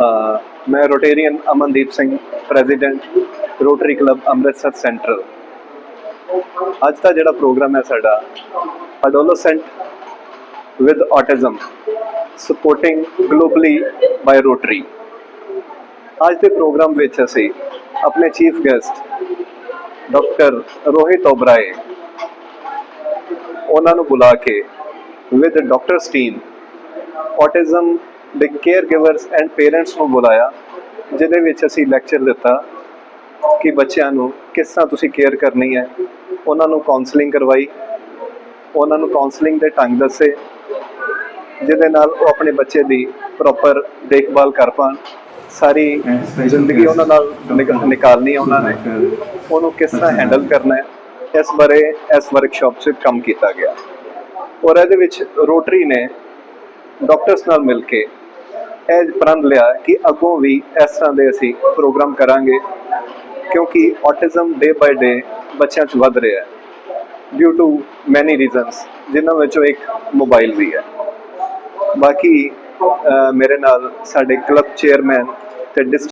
ਮੈਂ Rotarian Amandeep Singh, president Rotary club Amritsar central. ਅੱਜ ਦਾ ਜਿਹੜਾ ਪ੍ਰੋਗਰਾਮ ਹੈ ਸਾਡਾ adolescent with autism supporting globally by Rotary ਅੱਜ ਦੇ ਪ੍ਰੋਗਰਾਮ ਵਿੱਚ ਅਸੀਂ ਆਪਣੇ chief guest doctor Rohit Oberoi, ਉਹਨਾਂ ਨੂੰ ਬੁਲਾ ਕੇ ਵਿਦ ਡਾਕਟਰ ਟੀਮ autism ਦੇ ਕੇਅਰ ਗਿਵਰਸ ਐਂਡ ਪੇਰੈਂਟਸ ਨੂੰ ਬੁਲਾਇਆ ਜਿਹਦੇ ਵਿੱਚ ਅਸੀਂ ਲੈਕਚਰ ਦਿੱਤਾ ਕਿ ਬੱਚਿਆਂ ਨੂੰ ਕਿਸ ਤਰ੍ਹਾਂ ਤੁਸੀਂ ਕੇਅਰ ਕਰਨੀ ਹੈ। ਉਹਨਾਂ ਨੂੰ ਕਾਉਂਸਲਿੰਗ ਕਰਵਾਈ ਉਹਨਾਂ ਨੂੰ ਕਾਉਂਸਲਿੰਗ ਦੇ ਢੰਗ ਦੱਸੇ ਜਿਹਦੇ ਨਾਲ ਉਹ ਆਪਣੇ ਬੱਚੇ ਦੀ ਪ੍ਰੋਪਰ ਦੇਖਭਾਲ ਕਰ ਪਾਣ। ਸਾਰੀ ਜ਼ਿੰਦਗੀ ਉਹਨਾਂ ਨਾਲ ਨਿਕ- ਨਿਕਾਲਣੀ ਹੈ ਉਹਨਾਂ ਨੇ। ਉਹਨੂੰ ਕਿਸ ਤਰ੍ਹਾਂ ਹੈਂਡਲ ਕਰਨਾ ਹੈ ਇਸ ਬਾਰੇ ਇਸ ਵਰਕਸ਼ਾਪ 'ਚ ਕੰਮ ਕੀਤਾ ਗਿਆ। ਔਰ ਇਹਦੇ ਵਿੱਚ ਰੋਟਰੀ ਨੇ ਡਾਕਟਰਸ ਨਾਲ ਮਿਲ ਕੇ ਇਹ ਪ੍ਰਣ ਲਿਆ ਕਿ ਅੱਗੋਂ ਵੀ ਇਸ ਤਰ੍ਹਾਂ ਦੇ ਅਸੀਂ ਪ੍ਰੋਗਰਾਮ ਕਰਾਂਗੇ, ਕਿਉਂਕਿ ਆਟਿਜ਼ਮ ਡੇ ਬਾਈ ਡੇ ਬੱਚਿਆਂ 'ਚ ਵੱਧ ਰਿਹਾ ਹੈ ਡਿਊ ਟੂ ਮੈਨੀ ਰੀਜ਼ਨਸ ਜਿਨ੍ਹਾਂ ਵਿੱਚੋਂ ਇੱਕ ਮੋਬਾਈਲ ਵੀ ਹੈ। ਬਾਕੀ ਮੇਰੇ ਨਾਲ ਸਾਡੇ ਕਲੱਬ ਚੇਅਰਮੈਨ ਤੇ ਡਿਸਟ੍ਰਿਕਟ